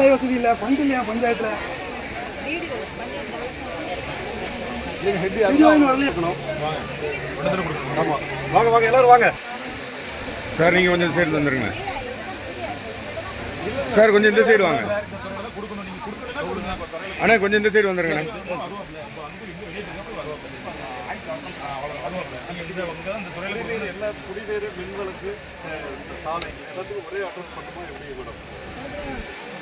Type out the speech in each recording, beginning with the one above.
இல்ல ஃபண்ட் இல்லையா பஞ்சாயத்துல? வாங்க. வாங்க எல்லாரும் வாங்க. சார் நீங்கள் கொஞ்சம் சைடு வந்துருங்க. சார் கொஞ்சம் இந்த சைடு வாங்க. அண்ணா கொஞ்சம் இந்த சைடு வந்துருங்கண்ணா. எல்லா குடிநீர் மின்விளக்கு சாலை எல்லாத்துக்கும் ஒரே அட்ரஸ் எப்படி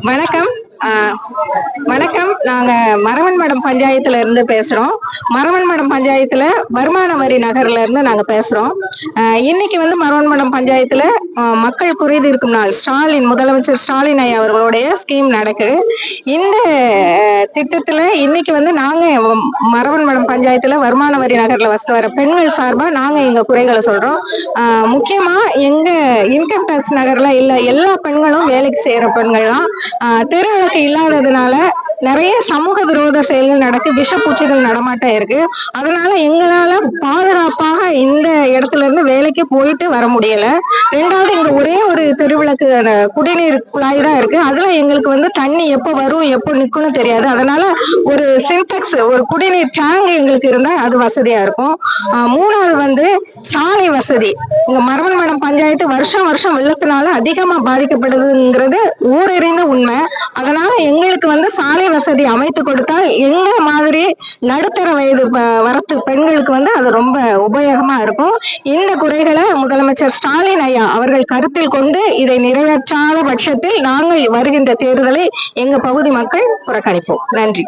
வணக்கம். வணக்கம். நாங்க மரவன்மடம் பஞ்சாயத்துல இருந்து பேசுறோம். மரவன்மடம் பஞ்சாயத்துல வருமான வரி நகர்ல இருந்து நாங்க பேசுறோம். இன்னைக்கு வந்து மரவன்மடம் பஞ்சாயத்துல மக்கள் குறைதீர்க்கும் நாள். ஸ்டாலின் முதலமைச்சர் ஸ்டாலின் ஐயா அவர்களுடைய ஸ்கீம் நடக்குது. இந்த திட்டத்துல இன்னைக்கு வந்து நாங்க மரவன்மடம் பஞ்சாயத்துல வருமான வரி நகர்ல வசித்து வர பெண்கள் சார்பா நாங்க எங்க குறைகளை சொல்றோம். ஆஹ், முக்கியமா எங்க இன்கம் டேக்ஸ் நகர்ல இல்ல எல்லா பெண்களும் வேலைக்கு செய்யற பெண்கள் தான் ஆஹ் தெருவிளக்கு இல்லாததுனால நிறைய சமூக விரோத செயல்கள் நடக்கு விஷப்பூச்சிகள் நடமாட்டம் இருக்கு. அதனால எங்களால பாதுகாப்பாக இந்த இடத்துல இருந்து வேலைக்கு போயிட்டு வர முடியல. ரெண்டாவது இங்க ஒரே ஒரு தெருவிளக்கு அந்த குடிநீர் குழாய் தான் இருக்கு. அதுல எங்களுக்கு வந்து தண்ணி எப்போ வரும் எப்போ நிக்கும்னு தெரியாது. அதனால ஒரு சின்டெக்ஸ் ஒரு குடிநீர் டேங்க் எங்களுக்கு இருந்தா அது வசதியா இருக்கும். மூணாவது வந்து சாலை வசதி. இங்க மரவன்மடம் பஞ்சாயத்து வருஷம் வருஷம் வெள்ளத்தினால அதிகமா பாதிக்கப்படுதுங்கிறது ஊரறிந்த உண்மை. பெண்களுக்கு வந்து சாலை வசதி அமைத்து கொடுத்தால் எங்க மாதிரி நடுத்தர வயது வரத்து பெண்களுக்கு வந்து அது ரொம்ப உபயோகமா இருக்கும். இந்த குறைகளை முதலமைச்சர் ஸ்டாலின் ஐயா அவர்கள் கருத்தில் கொண்டு இதை நிறைவேற்றாத பட்சத்தில் நாங்கள் வருகின்ற தேர்தலை எங்க பகுதி மக்கள் புறக்கணிப்போம். நன்றி.